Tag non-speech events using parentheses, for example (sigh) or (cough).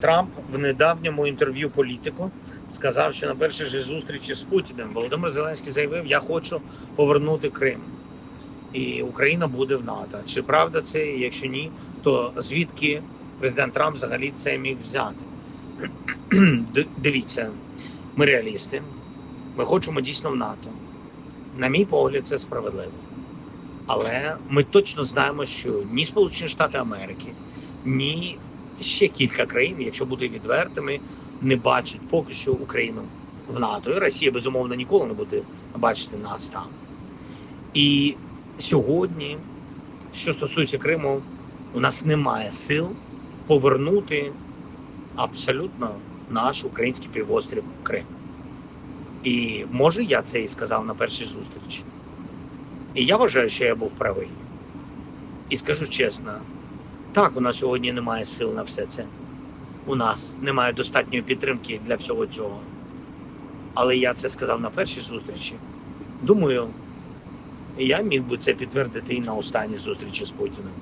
Трамп в недавньому інтерв'ю політику сказав, що на першій же зустрічі з Путіним Володимир Зеленський заявив: Я хочу повернути Крим, і Україна буде в НАТО. Чи правда це? Якщо ні, то звідки президент Трамп взагалі це міг взяти? (clears throat) Дивіться, ми реалісти. Ми хочемо дійсно в НАТО. На мій погляд, це справедливо. Але ми точно знаємо, що ні Сполучені Штати Америки, ні ще кілька країн, якщо бути відвертими, не бачать поки що Україну в НАТО. І Росія, безумовно, ніколи не буде бачити нас там. І сьогодні, що стосується Криму, у нас немає сил повернути абсолютно наш український півострів Крим. І може я це і сказав на першій зустрічі. І я вважаю, що я був правий. І скажу чесно, так, у нас сьогодні немає сил на все це. У нас немає достатньої підтримки для всього цього. Але я це сказав на першій зустрічі. Думаю, я міг би це підтвердити і на останній зустрічі з Путіним.